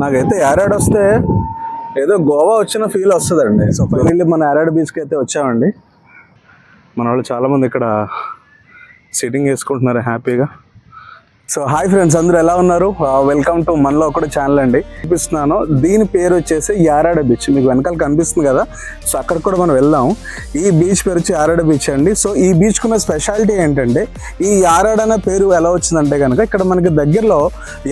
నాకైతే యారాడ్ వస్తే ఏదో గోవా వచ్చిన ఫీల్ వస్తుందండి. సో ఫైనల్లీ మన యారాడ్ బీచ్కి అయితే వచ్చామండి. మన వాళ్ళు చాలామంది ఇక్కడ సిట్టింగ్ వేసుకుంటున్నారు హ్యాపీగా సో హాయ్ ఫ్రెండ్స్ అందరూ ఎలా ఉన్నారు? వెల్కమ్ టు మనలో ఒకటి ఛానల్ అండి. చూపిస్తున్నాను. దీని పేరు వచ్చేసి యారాడ బీచ్. మీకు వెనకాల కనిపిస్తుంది కదా? సో అక్కడ కూడా మనం వెళ్దాం. ఈ బీచ్ పేరు వచ్చి యారాడ బీచ్ అండి. సో ఈ బీచ్కు ఉన్న స్పెషాలిటీ ఏంటంటే ఈ యారాడ అనే పేరు ఎలా వచ్చిందంటే కనుక ఇక్కడ మనకి దగ్గరలో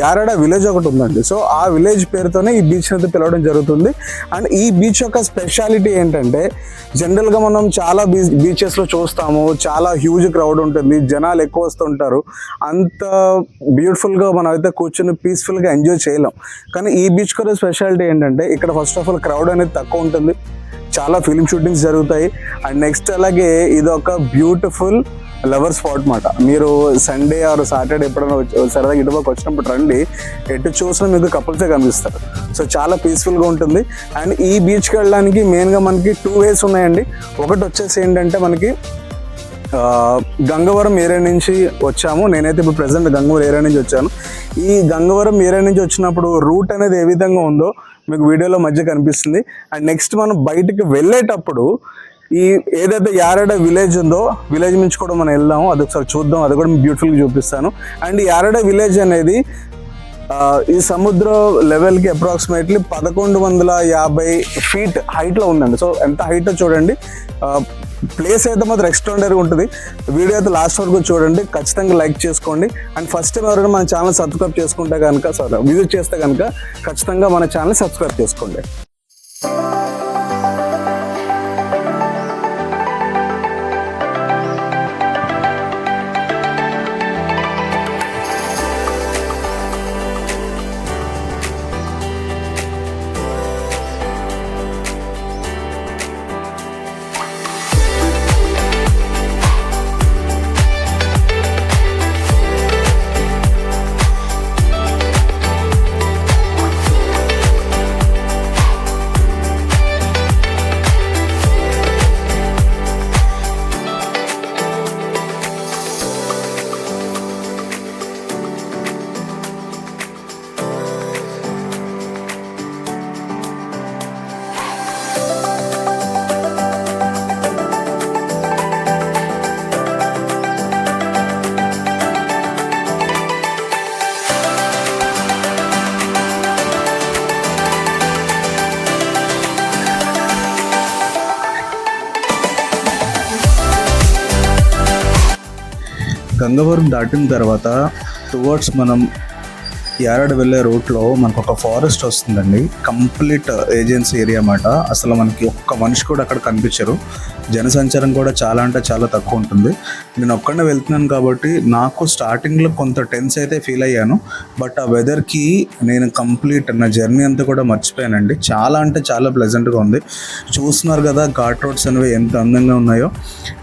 యారాడ విలేజ్ ఒకటి ఉందండి. సో ఆ విలేజ్ పేరుతోనే ఈ బీచ్ అయితే పిలవడం జరుగుతుంది. అండ్ ఈ బీచ్ యొక్క స్పెషాలిటీ ఏంటంటే జనరల్గా మనం చాలా బీచ్ బీచెస్లో చూస్తాము. చాలా హ్యూజ్ క్రౌడ్ ఉంటుంది. జనాలు ఎక్కువ వస్తుంటారు. అంత బ్యూటిఫుల్గా మనం అయితే కూర్చొని పీస్ఫుల్గా ఎంజాయ్ చేయలేం. కానీ ఈ బీచ్ కూడా స్పెషాలిటీ ఏంటంటే ఇక్కడ ఫస్ట్ ఆఫ్ ఆల్ క్రౌడ్ అనేది తక్కువ ఉంటుంది. చాలా ఫిలిం షూటింగ్స్ జరుగుతాయి. అండ్ నెక్స్ట్ అలాగే ఇది ఒక బ్యూటిఫుల్ లవర్ స్పాట్ మాట. మీరు సండే ఆర్ సాటర్డే ఎప్పుడైనా వచ్చి- సరదాగా ఇటువైపు వచ్చినప్పుడు రండి. ఎటు చూసినా మీకు కపుల్సే కనిపిస్తారు. సో చాలా పీస్ఫుల్గా ఉంటుంది. అండ్ ఈ బీచ్కి వెళ్ళడానికి మెయిన్గా మనకి టూ వేస్ ఉన్నాయండి. ఒకటి వచ్చేసి ఏంటంటే మనకి గంగవరం ఏరియా నుంచి వచ్చాము. నేనైతే ఇప్పుడు ప్రజెంట్ గంగవరం ఏరియా నుంచి వచ్చాను. ఈ గంగవరం ఏరియా నుంచి వచ్చినప్పుడు రూట్ అనేది ఏ విధంగా ఉందో మీకు వీడియోలో మధ్య కనిపిస్తుంది. అండ్ నెక్స్ట్ మనం బయటికి వెళ్ళేటప్పుడు ఈ ఏదైతే యారడ విలేజ్ ఉందో విలేజ్ నుంచి కూడా మనం వెళ్దాము అది ఒకసారి చూద్దాం. అది కూడా బ్యూటిఫుల్గా చూపిస్తాను. అండ్ యారడ విలేజ్ అనేది ఈ సముద్ర లెవెల్కి అప్రాక్సిమేట్లీ పదకొండు వందల యాభై ఫీట్ హైట్లో ఉందండి. సో ఎంత హైట్ చూడండి. ప్లేస్ అయితే మాత్రం ఎక్స్ట్రాండరీగా ఉంటుంది. వీడియో అయితే లాస్ట్ వరకు చూడండి. ఖచ్చితంగా లైక్ చేసుకోండి. అండ్ ఫస్ట్ టైం ఎవరైనా మన ఛానల్ సబ్స్క్రైబ్ చేసుకుంటే కనుక సారీ విజిట్ చేస్తే కనుక ఖచ్చితంగా మన ఛానల్ సబ్స్క్రైబ్ చేసుకోండి. గంగవరం దాటిన తర్వాత టువర్డ్స్ మనం యారాడ్ వెళ్ళే రూట్లో మనకు ఒక ఫారెస్ట్ వస్తుందండి. కంప్లీట్ ఏజెన్సీ ఏరియా అన్నమాట. అసలు మనకి ఒక్క మనిషి కూడా అక్కడ కనిపించరు. జనసంచారం కూడా చాలా అంటే చాలా తక్కువ ఉంటుంది. నేను ఒక్కడే వెళ్తున్నాను కాబట్టి నాకు స్టార్టింగ్లో కొంత టెన్స్ అయితే ఫీల్ అయ్యాను. బట్ ఆ వెదర్కి నేను కంప్లీట్ నా జర్నీ అంతా కూడా మర్చిపోయానండి. చాలా అంటే చాలా ప్లెజెంట్గా ఉంది. చూస్తున్నారు కదా ఘాట్ రోడ్స్ అనేవి ఎంత అందంగా ఉన్నాయో.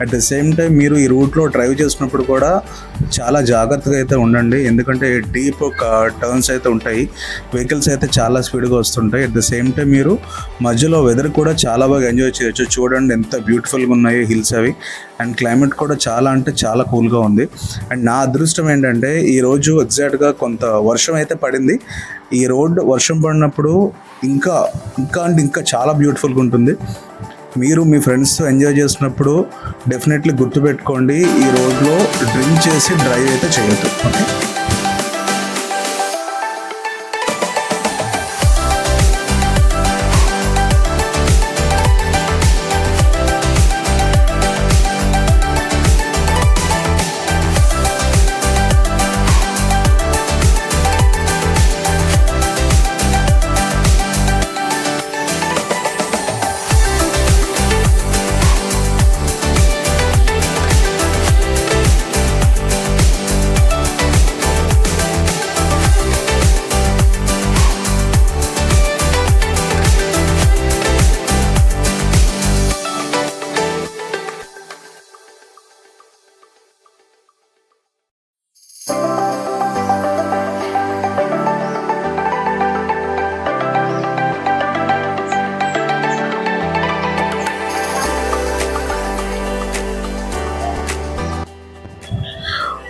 అట్ ద సేమ్ టైం మీరు ఈ రూట్లో డ్రైవ్ చేసినప్పుడు కూడా చాలా జాగ్రత్తగా అయితే ఉండండి. ఎందుకంటే డీప్ టర్న్స్ అయితే ఉంటాయి. వెహికల్స్ అయితే చాలా స్పీడ్గా వస్తుంటాయి. అట్ ద సేమ్ టైం మీరు మధ్యలో వెదర్ కూడా చాలా బాగా ఎంజాయ్ చేయొచ్చు. చూడండి ఎంత బ్యూటిఫుల్గా ఉన్నాయో హిల్స్ అవి. అండ్ క్లైమేట్ కూడా చాలా అంటే చాలా కూల్గా ఉంది. అండ్ నా అదృష్టం ఏంటంటే ఈరోజు ఎగ్జాక్ట్గా కొంత వర్షం అయితే పడింది. ఈ రోడ్ వర్షం పడినప్పుడు ఇంకా ఇంకా అంటే ఇంకా చాలా బ్యూటిఫుల్గా ఉంటుంది. మీరు మీ ఫ్రెండ్స్తో ఎంజాయ్ చేసినప్పుడు డెఫినెట్లీ గుర్తుపెట్టుకోండి ఈ రోడ్లో డ్రింక్ చేసి డ్రైవ్ అయితే చేయొద్దు. Okay?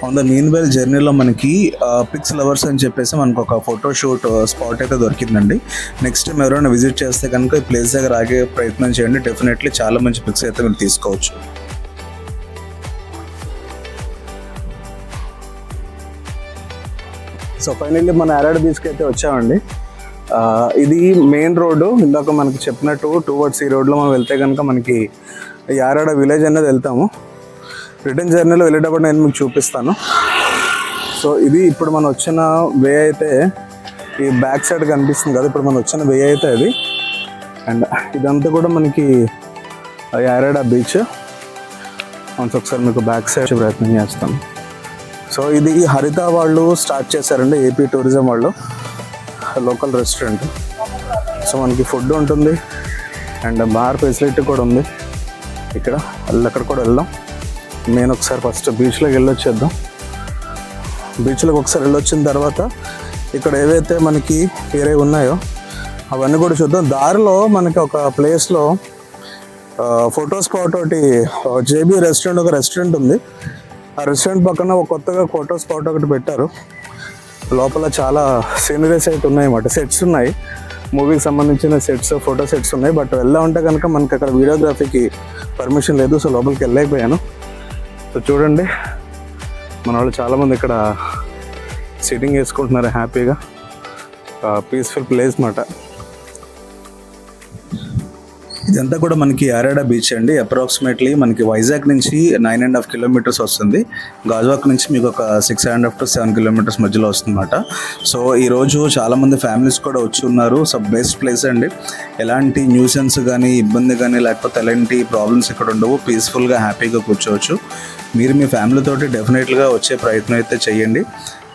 On the mean well జర్నీలో మనకి పిక్స్ లవర్స్ అని చెప్పేసి మనకు ఒక ఫోటో షూట్ స్పాట్ అయితే దొరికిందండి. నెక్స్ట్ టైం ఎవరైనా విజిట్ చేస్తే కనుక ఈ ప్లేస్ దగ్గర ఆగే ప్రయత్నం చేయండి. డెఫినెట్లీ చాలా మంచి పిక్స్ అయితే మీరు తీసుకోవచ్చు. సో ఫైనల్లీ మన అరాడ్ బీచ్కి అయితే వచ్చామండి. ఇది మెయిన్ రోడ్డు ఇందాక మనకి చెప్పినట్టు టూ వర్డ్స్ ఈ రోడ్లో మనం వెళ్తే కనుక మనకి యారాడ విలేజ్ అనేది వెళ్తాము. రిటర్న్ జర్నీలో వెళ్ళేటప్పుడు నేను మీకు చూపిస్తాను. సో ఇది ఇప్పుడు మనం వచ్చిన వే అయితే ఈ బ్యాక్ సైడ్ కనిపిస్తుంది కదా ఇప్పుడు మనం వచ్చిన వే అయితే అది. అండ్ ఇదంతా కూడా మనకి యారాడ బీచ్. మనసు ఒకసారి మీకు బ్యాక్ సైడ్ ప్రయత్నం చేస్తాం. సో ఇది హరిత వాళ్ళు స్టార్ట్ చేశారండి ఏపీ టూరిజం వాళ్ళు. Local restaurant. సో మనకి ఫుడ్ ఉంటుంది అండ్ బార్ ఫెసిలిటీ కూడా ఉంది. ఇక్కడ వాళ్ళు అక్కడ కూడా వెళ్దాం. నేను ఒకసారి ఫస్ట్ బీచ్లోకి వెళ్ళొచ్చేద్దాం బీచ్లోకి ఒకసారి వెళ్ళొచ్చిన తర్వాత ఇక్కడ ఏవైతే మనకి వేరే ఉన్నాయో అవన్నీ కూడా చూద్దాం. దారిలో మనకి ఒక ప్లేస్లో ఫోటో స్పాట్ ఒకటి జేబీ రెస్టారెంట్ ఒక రెస్టారెంట్ ఉంది. ఆ రెస్టారెంట్ పక్కన ఒక కొత్తగా ఫోటో స్పాట్ ఒకటి పెట్టారు. లోపల చాలా సీనరీస్ అయితే ఉన్నాయి అన్నమాట. సెట్స్ ఉన్నాయి. మూవీకి సంబంధించిన సెట్స్ ఫోటో సెట్స్ ఉన్నాయి. బట్ వెళ్దా ఉంటే కనుక మనకి అక్కడ వీడియోగ్రఫీకి పర్మిషన్ లేదు. సో లోపలికి వెళ్ళలేకపోయాను. సో చూడండి. మన వాళ్ళు చాలామంది ఇక్కడ సిట్టింగ్ వేసుకుంటున్నారు హ్యాపీగా. పీస్ఫుల్ ప్లేస్ మాట. ఇదంతా కూడా మనకి యారాడా బీచ్ అండి. అప్రాక్సిమేట్లీ మనకి వైజాగ్ నుంచి నైన్ అండ్ హాఫ్ కిలోమీటర్స్ వస్తుంది. గాజువాక్ నుంచి మీకు ఒక six and half to seven kilometres మధ్యలో వస్తుందన్నమాట. సో ఈరోజు చాలామంది ఫ్యామిలీస్ కూడా వచ్చి ఉన్నారు. సో బెస్ట్ ప్లేస్ అండి. ఎలాంటి న్యూసెన్స్ కానీ ఇబ్బంది కానీ లేకపోతే ఎలాంటి ప్రాబ్లమ్స్ ఇక్కడ ఉండవు. పీస్ఫుల్గా హ్యాపీగా కూర్చోవచ్చు. మీరు మీ ఫ్యామిలీతోటి డెఫినెట్గా వచ్చే ప్రయత్నం అయితే చేయండి.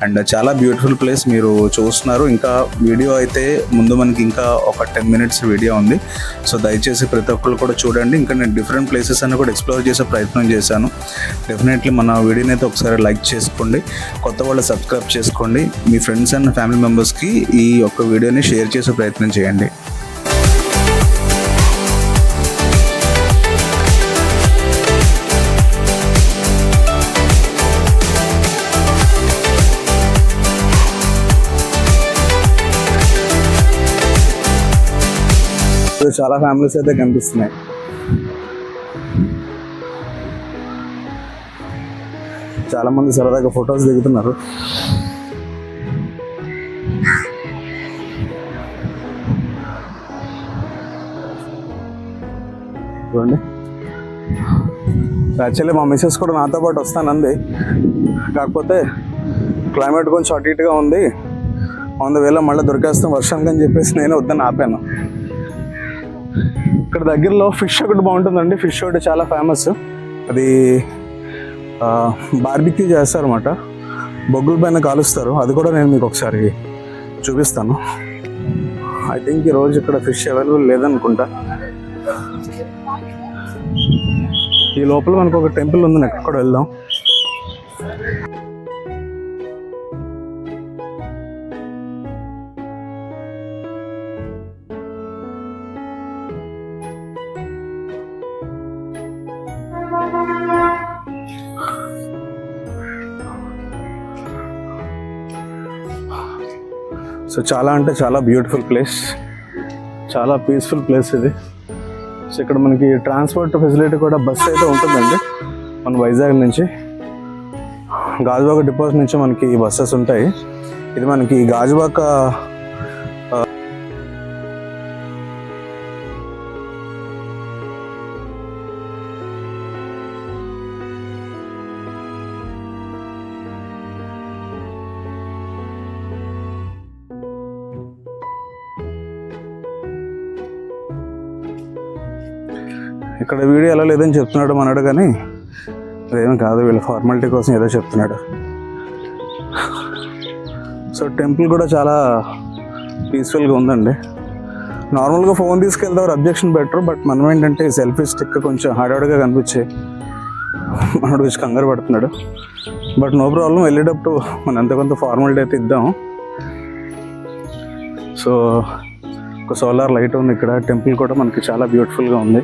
అండ్ చాలా బ్యూటిఫుల్ ప్లేస్ మీరు చూస్తున్నారు. ఇంకా వీడియో అయితే ముందు మనకి ఇంకా ఒక టెన్ మినిట్స్ వీడియో ఉంది. సో దయచేసి ప్రతి ఒక్కరు కూడా చూడండి. ఇంకా నేను డిఫరెంట్ ప్లేసెస్ అన్ని కూడా ఎక్స్ప్లోర్ చేసే ప్రయత్నం చేశాను. డెఫినెట్లీ మన వీడియోని అయితే ఒకసారి లైక్ చేసుకోండి. కొత్త వాళ్ళు సబ్స్క్రైబ్ చేసుకోండి. మీ ఫ్రెండ్స్ అండ్ ఫ్యామిలీ మెంబర్స్కి ఈ యొక్క వీడియోని షేర్ చేసే ప్రయత్నం చేయండి. ఇక్కడ చాలా ఫ్యామిలీస్ అయితే కనిపిస్తున్నాయి. చాలా మంది సరదాగా ఫొటోస్ దిగుతున్నారు. చూడండి. యాక్చువల్లీ మా మిస్సెస్ కూడా నాతో పాటు వస్తానంది. కాకపోతే క్లైమేట్ కొంచెం అటు ఇటుగా ఉంది. వంద వేల మళ్ళీ దొరికేస్తాం వర్షానికి అని చెప్పేసి నేను వద్దని ఆపాను. ఇక్కడ దగ్గరలో ఫిష్ ఒకటి బాగుంటుందండి. ఫిష్ ఒకటి చాలా ఫేమస్. అది బార్బిక్యూ చేస్తారన్నమాట. బొగ్గుల పైన కాలుస్తారు. అది కూడా నేను మీకు ఒకసారి చూపిస్తాను. ఐ థింక్ ఈ రోజు ఇక్కడ ఫిష్ అవైలబుల్ లేదనుకుంటా. ఈ లోపల మనకు ఒక టెంపుల్ ఉంది అక్కడ కూడా వెళ్దాం. సో చాలా అంటే చాలా బ్యూటిఫుల్ ప్లేస్ చాలా పీస్ఫుల్ ప్లేస్ ఇది. సో ఇక్కడ మనకి ట్రాన్స్పోర్ట్ ఫెసిలిటీ కూడా బస్ అయితే ఉంటుందండి. మన వైజాగ్ నుంచి. గాజువాక డిపోస్ నుంచి మనకి బస్సెస్ ఉంటాయి. ఇది మనకి గాజువాక ఇక్కడ వీడియో ఎలా లేదని చెప్తున్నాడు మనడు కానీ అదేం కాదు వీళ్ళ ఫార్మాలిటీ కోసం ఏదో చెప్తున్నాడు. సో టెంపుల్ కూడా చాలా పీస్ఫుల్గా ఉందండి. నార్మల్గా ఫోన్ తీసుకెళ్తారు అబ్జెక్షన్ బెటర్ బట్ మనం ఏంటంటే సెల్ఫీ స్టిక్ కొంచెం హార్డ్గా కనిపించే మనడు వచ్చి కంగారు పడుతున్నాడు. బట్ నో ప్రాబ్లం వెళ్ళేటప్పుడు మనం ఎంత కొంత ఫార్మాలిటీ అయితే ఇద్దాం. సో ఒక సోలార్ లైట్ ఉంది ఇక్కడ. టెంపుల్ కూడా మనకి చాలా బ్యూటిఫుల్గా ఉంది.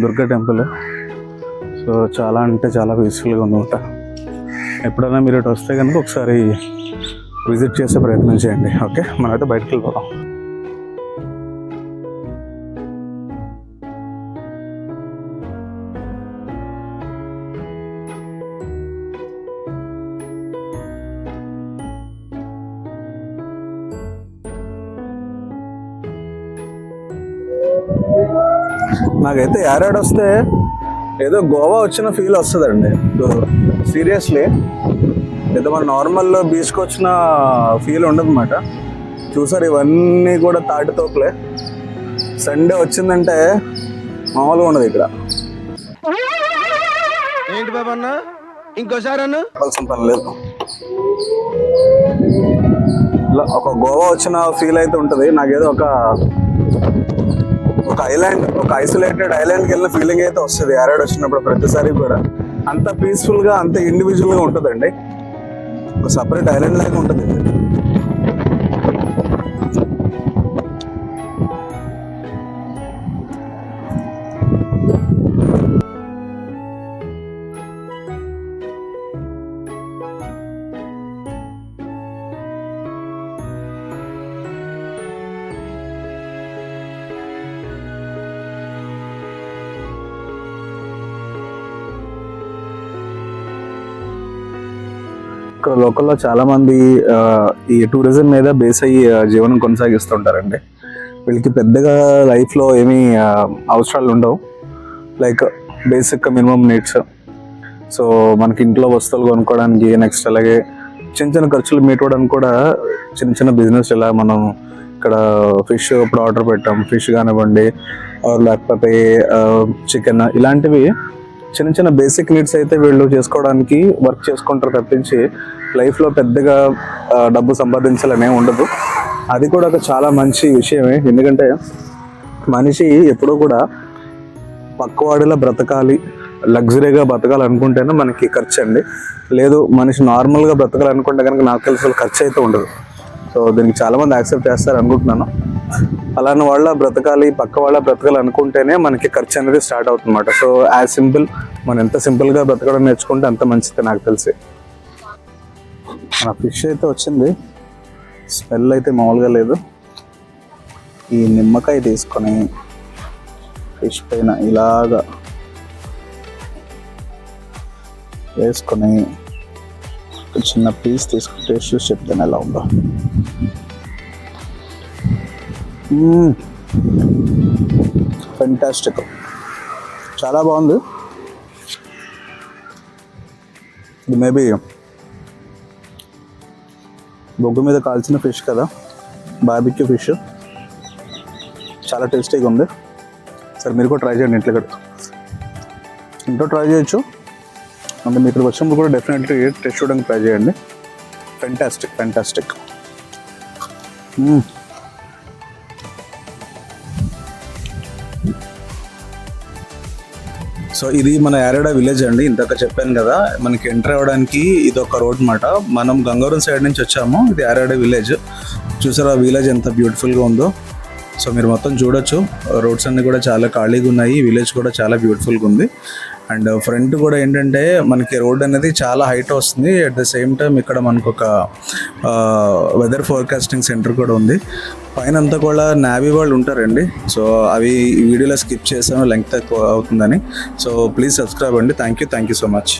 దుర్గా టెంపుల్. సో చాలా అంటే చాలా పీస్ఫుల్గా ఉందన్నమాట. ఎప్పుడైనా మీరు ఇటు వస్తే కనుక ఒకసారి విజిట్ చేసే ప్రయత్నం చేయండి. ఓకే? మనమైతే బయటకు వెళ్ళిపోతాం నాకైతే యారాడ్ వస్తే ఏదో గోవా వచ్చిన ఫీల్ వస్తుందండి. సీరియస్లీ ఏదో మన నార్మల్ బీచ్కి వచ్చిన ఫీల్ ఉండదు అనమాట చూసారు ఇవన్నీ కూడా తాటి తోపులే. సండే వచ్చిందంటే మామూలుగా ఉండదు ఇక్కడ. ఏంటి బాబు అన్న? ఇంకోసారి అన్న? చెప్పాల్సిన పని లేదు. ఒక గోవా వచ్చిన ఫీల్ అయితే ఉంటుంది. నాకేదో ఒక ఒక ఐలాండ్ ఒక ఐసోలేటెడ్ ఐలాండ్కి వెళ్ళిన ఫీలింగ్ అయితే వస్తుంది. యారాడ్ వచ్చినప్పుడు ప్రతిసారి కూడా. అంత పీస్ఫుల్గా అంత ఇండివిజువల్గా ఉంటుందండి. ఒక సపరేట్ ఐలాండ్ లాగా ఉంటుంది. ఇక్కడ లోకల్లో చాలా మంది ఈ టూరిజం మీద బేస్ అయ్యి జీవనం కొనసాగిస్తుంటారండి. వీళ్ళకి పెద్దగా లైఫ్లో ఏమీ అవసరాలు ఉండవు. Like basic minimum needs so మనకి ఇంట్లో వస్తువులు కొనుక్కోవడానికి నెక్స్ట్ అలాగే చిన్న చిన్న ఖర్చులు మీటవడానికి కూడా చిన్న చిన్న బిజినెస్ ఇలా మనం ఇక్కడ ఫిష్ ఇప్పుడు ఆర్డర్ పెట్టాం. ఫిష్ కానివ్వండి లేకపోతే చికెన్ ఇలాంటివి చిన్న చిన్న బేసిక్ నీడ్స్ అయితే వీళ్ళు చేసుకోవడానికి వర్క్ చేసుకుంటారు తప్పించి లైఫ్లో పెద్దగా డబ్బు సంపాదించాలనే ఉండదు. అది కూడా ఒక చాలా మంచి విషయమే. ఎందుకంటే మనిషి ఎప్పుడూ కూడా పక్కవాడిలా బ్రతకాలి లగ్జరీగా బ్రతకాలనుకుంటేనే మనకి ఖర్చు అండి. లేదు మనిషి నార్మల్గా బ్రతకాలనుకుంటే కనుక నాకు తెలిసి ఖర్చు అయితే ఉండదు. సో దీనికి చాలామంది యాక్సెప్ట్ చేస్తారు అనుకుంటున్నాను అలానే వాళ్ళ బ్రతకాలి పక్క వాళ్ళ బ్రతకాలి అనుకుంటేనే మనకి ఖర్చు అనేది స్టార్ట్ అవుతుందన్నమాట. సో యాజ్ సింపుల్ మనం ఎంత సింపుల్గా బ్రతకడం నేర్చుకుంటే అంత మంచిది నాకు తెలిసి. మన ఫిష్ అయితే వచ్చింది. స్మెల్ అయితే మామూలుగా లేదు. ఈ నిమ్మకాయ తీసుకొని ఫిష్ పైన ఇలాగా వేసుకొని ఒక చిన్న పీస్ తీసుకుని టేస్ట్ చూసి చెప్తాను ఎలా ఉందో. ఫెంటాస్టిక్ చాలా బాగుంది. ఇది మేబీ బొగ్గు మీద కాల్చిన ఫిష్ కదా. బార్బిక్యూ ఫిష్ చాలా టేస్టీగా ఉంది. సరే మీరు కూడా ట్రై చేయండి ఇంట్లో కూడా. ఇంట్లో ట్రై చేయొచ్చు. అంటే మీకు ఇక్కడ వచ్చినప్పుడు కూడా డెఫినెట్లీ టెస్ట్ చూడడానికి ట్రై చేయండి. ఫెంటాస్టిక్ ఫెంటాస్టిక్ సో ఇది మన యారడా విలేజ్ అండి. ఇందాక చెప్పాను కదా మనకి ఎంటర్ అవ్వడానికి ఇది ఒక రోడ్ అనమాట మనం గంగారం సైడ్ నుంచి వచ్చాము. ఇది యారడా విలేజ్. చూసారా విలేజ్ ఎంత బ్యూటిఫుల్గా ఉందో. సో మీరు మొత్తం చూడొచ్చు. రోడ్స్ అన్ని కూడా చాలా ఖాళీగా ఉన్నాయి. విలేజ్ కూడా చాలా బ్యూటిఫుల్గా ఉంది. అండ్ ఫ్రంట్ కూడా ఏంటంటే మనకి రోడ్ అనేది చాలా హైట్ వస్తుంది. అట్ ద సేమ్ టైం ఇక్కడ మనకు ఒక వెదర్ ఫోర్కాస్టింగ్ సెంటర్ కూడా ఉంది. పైన అంతా కూడా నావీ వాళ్ళు ఉంటారండి. సో అవి వీడియోలో స్కిప్ చేసాను లెంగ్త్ తక్కువ అవుతుందని. సో ప్లీజ్ సబ్స్క్రైబ్ అండి. Thank you thank you so much